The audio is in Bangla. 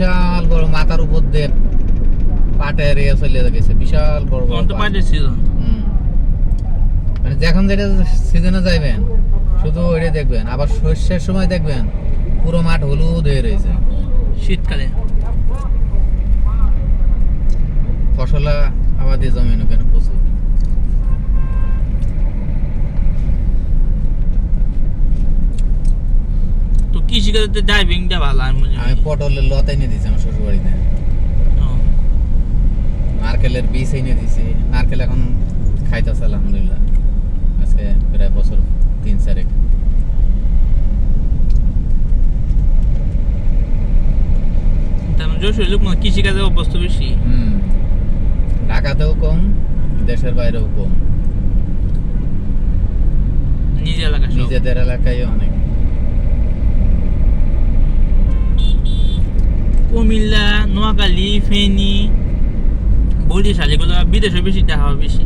রাস্তার উপর দিয়ে পাটের ইয়ে চলে গেছে বিশাল বড় বড় পাট। পাটের সিজন মানে যখন যেটা সিজনে যাইবেন শুধু ওইটা দেখবেন আবার শস্যের সময় দেখবেন পুরো মাঠ হলুদ হয়ে রয়েছে। শীতকালে। ফসলা আবাদি জমিন ওখানে কৃষিকাজে ড্রাইভিংটা ভালো আমি মনে আমি পটলের লত এনে দিয়েছি আমার শ্বশুর বাড়িতে নারকেলের বীজ এনে দিছি নারকেল এখন খাইতেছে আলহামদুলিল্লাহ। আজকে প্রায় বছর তিন চারেক। মানে যশোর লোক মানে কৃষিকাজে অভ্যস্ত বেশি। হুম। ঢাকাতেও কম দেশের বাইরেও কম। নিজের এলাকা নিজেদের এলাকায় অনেক। কুমিল্লা নোয়াখালী ফেনী বরিশাল এগুলো বিদেশে বেশি দেখা হয় বেশি।